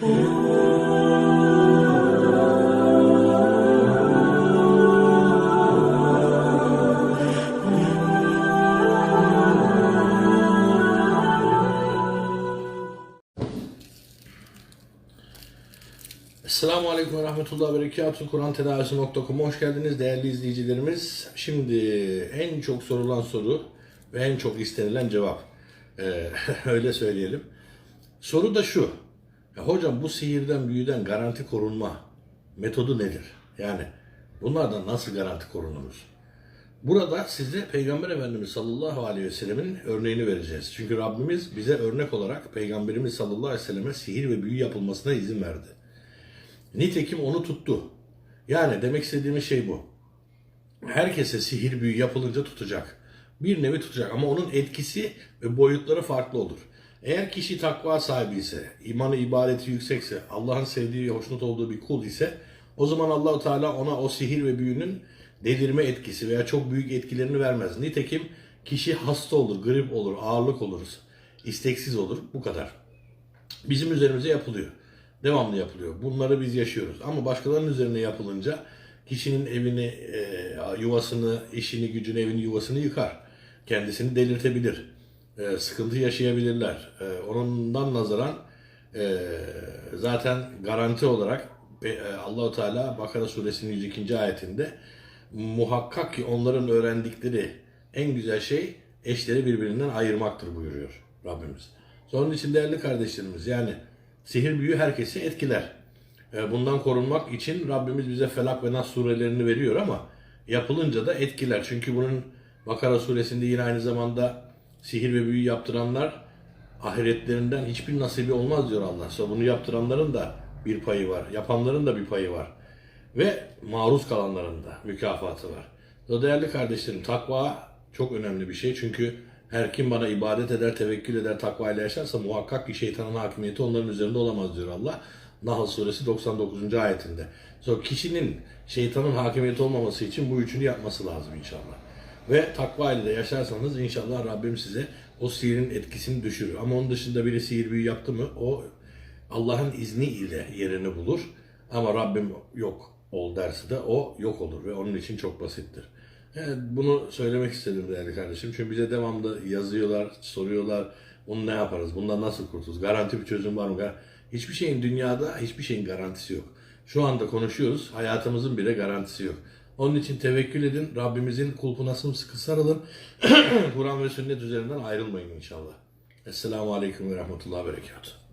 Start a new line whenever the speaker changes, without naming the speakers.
Esselamu Aleyküm ve Rahmetullah ve Berekatuhu. Kur'an Tedavisi.com'a hoş geldiniz değerli izleyicilerimiz. Şimdi en çok sorulan soru ve en çok istenilen cevap. Ee, öyle söyleyelim. Soru da şu. Ya hocam bu sihirden, büyüden garanti korunma metodu nedir? Yani bunlardan nasıl garanti korunuruz? Burada size Peygamber Efendimiz sallallahu aleyhi ve sellemin örneğini vereceğiz. Çünkü Rabbimiz bize örnek olarak Peygamberimiz sallallahu aleyhi ve selleme sihir ve büyü yapılmasına izin verdi. Nitekim onu tuttu. Yani demek istediğimiz şey bu. Herkese sihir büyü yapılınca tutacak. Bir nevi tutacak ama onun etkisi ve boyutları farklı olur. Eğer kişi takva sahibi ise, imanı ibadeti yüksekse, Allah'ın sevdiği ve hoşnut olduğu bir kul ise o zaman Allahu Teala ona o sihir ve büyünün delirme etkisi veya çok büyük etkilerini vermez. Nitekim kişi hasta olur, grip olur, ağırlık olur, isteksiz olur. Bu kadar bizim üzerimize yapılıyor. Devamlı yapılıyor. Bunları biz yaşıyoruz. Ama başkalarının üzerine yapılınca kişinin evini, e, yuvasını, işini, gücünü, evini, yuvasını yıkar. Kendisini delirtebilir. E, sıkıntı yaşayabilirler. E, ondan nazaran e, zaten garanti olarak e, Allahu Teala Bakara suresinin 102. ayetinde muhakkak ki onların öğrendikleri en güzel şey eşleri birbirinden ayırmaktır buyuruyor Rabbimiz. Onun için değerli kardeşlerimiz yani sihir büyü herkesi etkiler. E, Bundan korunmak için Rabbimiz bize Felak ve Nas surelerini veriyor ama yapılınca da etkiler. Çünkü bunun Bakara suresinde yine aynı zamanda sihir ve büyü yaptıranlar ahiretlerinden hiçbir nasibi olmaz diyor Allah. Sonra bunu yaptıranların da bir payı var. Yapanların da bir payı var. Ve maruz kalanların da mükafatı var. O değerli kardeşlerim takva çok önemli bir şey. Çünkü her kim bana ibadet eder, tevekkül eder, takva ile yaşarsa muhakkak ki şeytanın hakimiyeti onların üzerinde olamaz diyor Allah. Nahl suresi 99. ayetinde. Sonra kişinin şeytanın hakimiyeti olmaması için bu üçünü yapması lazım inşallah. Ve takva ile yaşarsanız inşallah Rabbim size o sihirin etkisini düşürür. Ama onun dışında biri sihir büyü yaptı mı o Allah'ın izni ile yerini bulur. Ama Rabbim yok ol derse de o yok olur ve onun için çok basittir. Evet, bunu söylemek istedim değerli kardeşim. Çünkü bize devamlı yazıyorlar, soruyorlar. Bunu ne yaparız? Bundan nasıl kurtuluruz? Garanti bir çözüm var mı? Hiçbir şeyin dünyada hiçbir şeyin garantisi yok. Şu anda konuşuyoruz. Hayatımızın bile garantisi yok. Onun için tevekkül edin. Rabbimizin kulpuna sımsıkı sarılın. Kur'an ve sünnet üzerinden ayrılmayın inşallah. Esselamu Aleyküm ve Rahmetullah Berekatuhu.